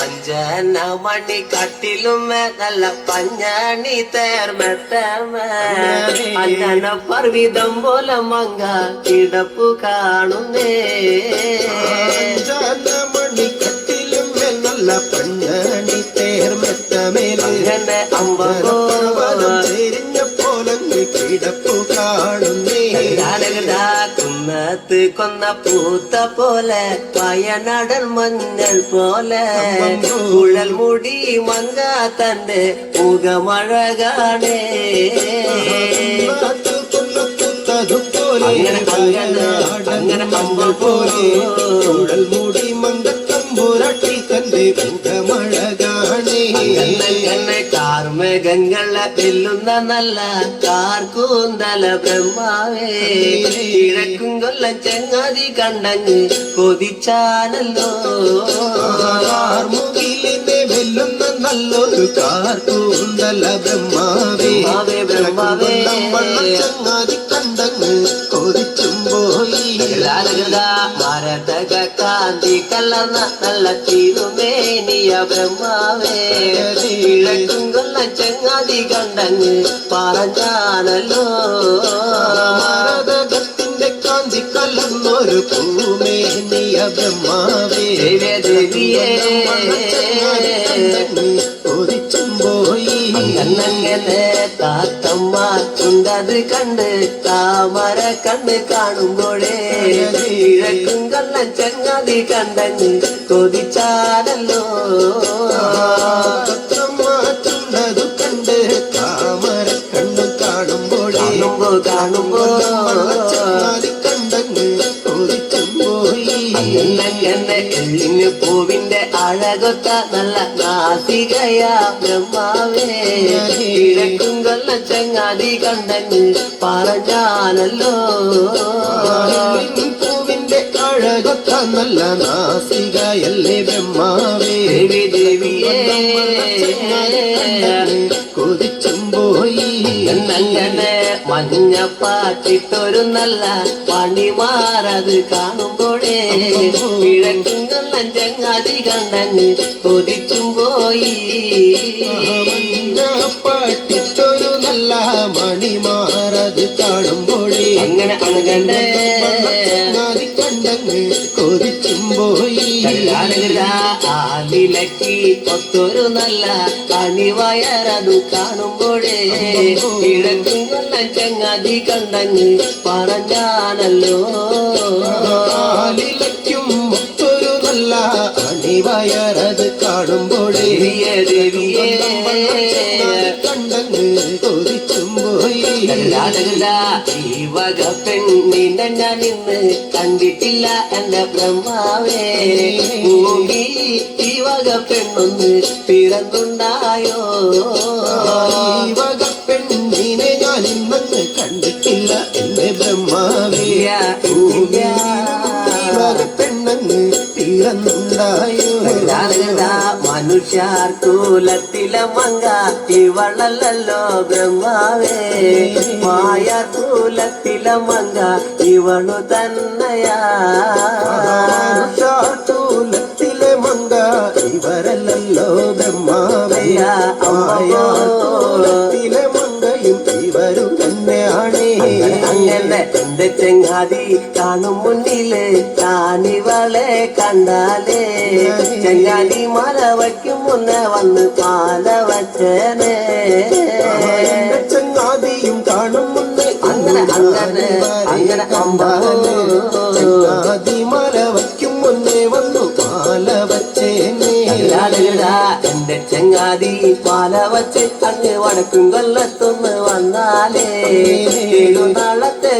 അഞ്ചന മണി കട്ടിലും നല്ല പഞ്ഞാണി തേർമെത്തമ അഞ്ചന പർവിതം പോലെ മങ്ക കിടപ്പു കാണുന്നേ മണിക്കട്ടിലും നല്ല പഞ്ഞണി തേർമെത്തമേൽ അങ്ങനെ അമ്പതോ ചെരിഞ്ഞ പോലങ്ങ് കിടപ്പു കാണുന്നേ കുന്നത്ത് കൊന്ന പൂത്ത പോലെ വയനാടൻ മഞ്ഞൾ പോലെ കുഴൽ മുടി മങ്ക തന്റെ മുഖമഴ കാണേ കൊല്ലത്തുത്തതുപോലെ അങ്ങനെ അങ്ങനെ അങ്ങനെ അമ്പ പോലെ ഉടൽ മൂടി മങ്കത്തമ്പുരട്ടി തന്റെ മുഖമഴ കാണേ പെല്ലുന്ന വെല്ലുന്ന നല്ല കാർക്കൂന്തല ബ്രഹ്മാവേ. കിഴക്കും കൊല്ലം ചെങ്ങാതി കണ്ടങ്ങ് മുകിലിനെ വെല്ലുന്ന നല്ലൊരു കാർക്കൂന്തല ബ്രഹ്മാവേ. ബ്രഹ്മാവേ, ചെങ്ങാതി മരതക കാന്തി കലർന്ന നല്ല തിരുമേനിയ ബ്രഹ്മാവേ. കിഴക്കും കൊല്ല ചങ്ങാതി കണ്ടങ്ങ് പറഞ്ഞാനല്ലോ മരതകത്തിന്റെ കാന്തി കലർന്നൊരു പൂമേനിയ ബ്രഹ്മാവേ ഉണ്ടത് കണ്ട് താമര കണ്ട് കാണുമ്പോഴേ. കിഴക്കും കള്ളൻ ചങ്ങാതി കണ്ടങ്ങ് കൊതിച്ചാലല്ലോ. മാറ്റുന്നതു കണ്ട് താമര കണ്ണു കാണുമ്പോഴേ. കാണുമ്പോ കാണുമ്പോ പൂവിന്റെ അഴകൊത്ത നല്ല നാസികയാ ബ്രഹ്മാവേ. കിഴക്കും കൊല്ല ചങ്ങാതി കണ്ടെന്ന് പറഞ്ഞാലല്ലോ പൂവിന്റെ അഴകൊത്ത നല്ല നാസികയല്ലേ ബ്രഹ്മാവേ. ദേവി ദേവിയേ കൊതിച്ചും പോയി. എന്നങ്ങനെ മഞ്ഞപ്പാട്ടിട്ടൊരു നല്ല പണിമാറത് കാണുമ്പോഴേ. കിഴക്കുന്ന ചങ്ങാതി കണ്ടങ്ങ് കൊതിച്ചും പോയി. പാട്ടിട്ടൊരു നല്ല മണിമാറത് കാണുമ്പോഴേ. അങ്ങനെ അണകണ്ടേ ചങ്ങാതി കൊതിച്ചും പോയി ആലിലക്കി ഒത്തൊരു നല്ല അണിവയറതു കാണുമ്പോഴേ കിഴക്കും ചങ്ങാതി കണ്ടങ്ങ് പറഞ്ഞാനല്ലോ ആലിലയ്ക്കും ഒത്തൊരു നല്ല അണിവയറത് കാണുമ്പോഴേ ദേവിയേ ഈ വക പെണ്ണിനെ ഞാൻ ഇന്ന് കണ്ടിട്ടില്ല എന്റെ ബ്രഹ്മാവേ. ഈ വക പെണ്ണൊന്ന് പിറന്നുണ്ടായോ? ഈ വക പെണ്ണിനെ ഞാൻ ഇന്നന്ന് കണ്ടിട്ടില്ല എന്റെ ബ്രഹ്മാവേ. പെണ്ണങ്ങ് പിറന്നുണ്ടായോ? മനുഷ്യർ കൂലത്തിലെ മങ്ക ഇവളല്ലോ ബ്രഹ്മാവേ. മായ കൂലത്തിലെ ഇവളു തന്നയാ. ചെങ്ങാതി കാണും മുന്നിലെ താനിവളെ കണ്ടാലേ. ചങ്ങാതി മല വയ്ക്കും മുന്നേ വന്ന് പാല വച്ചേനേ. ചങ്ങാതിയും കാണും മുന്നേ അങ്ങനെ അങ്ങനെ അങ്ങനെ ചങ്ങാതി മല വയ്ക്കും മുന്നേ വന്നു പാല വച്ചേനേ. എന്റെ ചങ്ങാതി പാല വച്ച് അങ്ങ് വടക്കും കൊല്ലത്തൊന്ന് വന്നാലേ. ഏഴു നാളത്തെ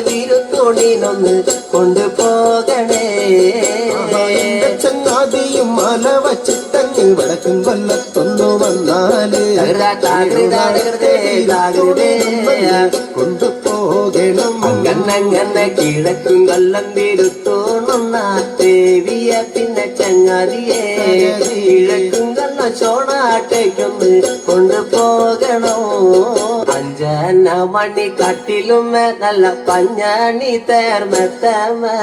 വീരുത്തോണിനൊന്ന് കൊണ്ടുപോകണേ എന്റെ ചങ്ങാതിയും മല വച്ചിട്ടങ്ങ് വടക്കും കൊല്ലത്തൊന്നു വന്നാൽ കൊണ്ടുപോകണം കണ്ണങ്ങനെ കിഴക്കും കൊല്ലം വീരുത്തോണുന്ന ദേവിയ പിന്നെ ചങ്ങാതിയെ കിഴക്കും കൊല്ലം ചോണാട്ടേക്കൊന്ന് കൊണ്ടുപോകണോ? അഞ്ചന മണി കട്ടിലും നല്ല പഞ്ഞാണി തേർമെത്തമേ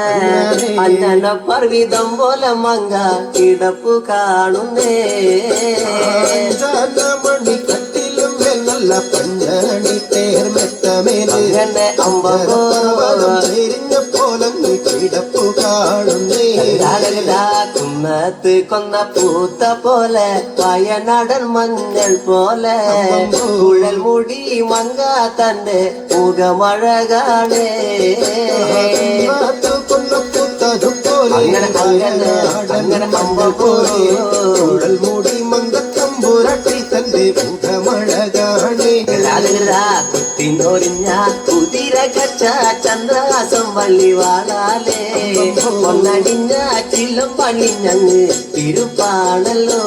അഞ്ചന പർവിതം പോലെ മങ്ക കിടപ്പു കാണുന്നേ. മണി കട്ടിലും നല്ല പഞ്ഞാണി തേർമെത്തമേലെ അങ്ങനെ അമ്പോ ചെരിഞ്ഞ പോലങ്ങ് കിടപ്പു കാണുന്നേ രാഗരാ കുന്നത്ത് കൊന്ന പൂത്ത പോലെ വയനാടൻ മഞ്ഞൾ പോലെ കുഴൽ മുടി മങ്ക തന്റെ മുഖമഴകാണേ അങ്ങനെ, അങ്ങനെ, അങ്ങനെ അമ്പപോലെ. മൂടി കച്ച ചന്ദ്രാസം വള്ളി വാളാലേ ഒന്നടിഞ്ഞ ചില്ലം പണിഞ്ഞങ്ങ് തിരുപ്പാണല്ലോ.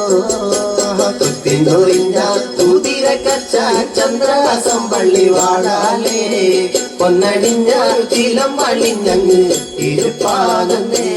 കുത്തിനൊരിഞ്ഞ കുതിര കച്ച ചന്ദ്രാസം വള്ളി വാളാലേ ഒന്നടിഞ്ഞ ചിലം പണിഞ്ഞങ്ങ് തിരുപ്പാണല്ലേ.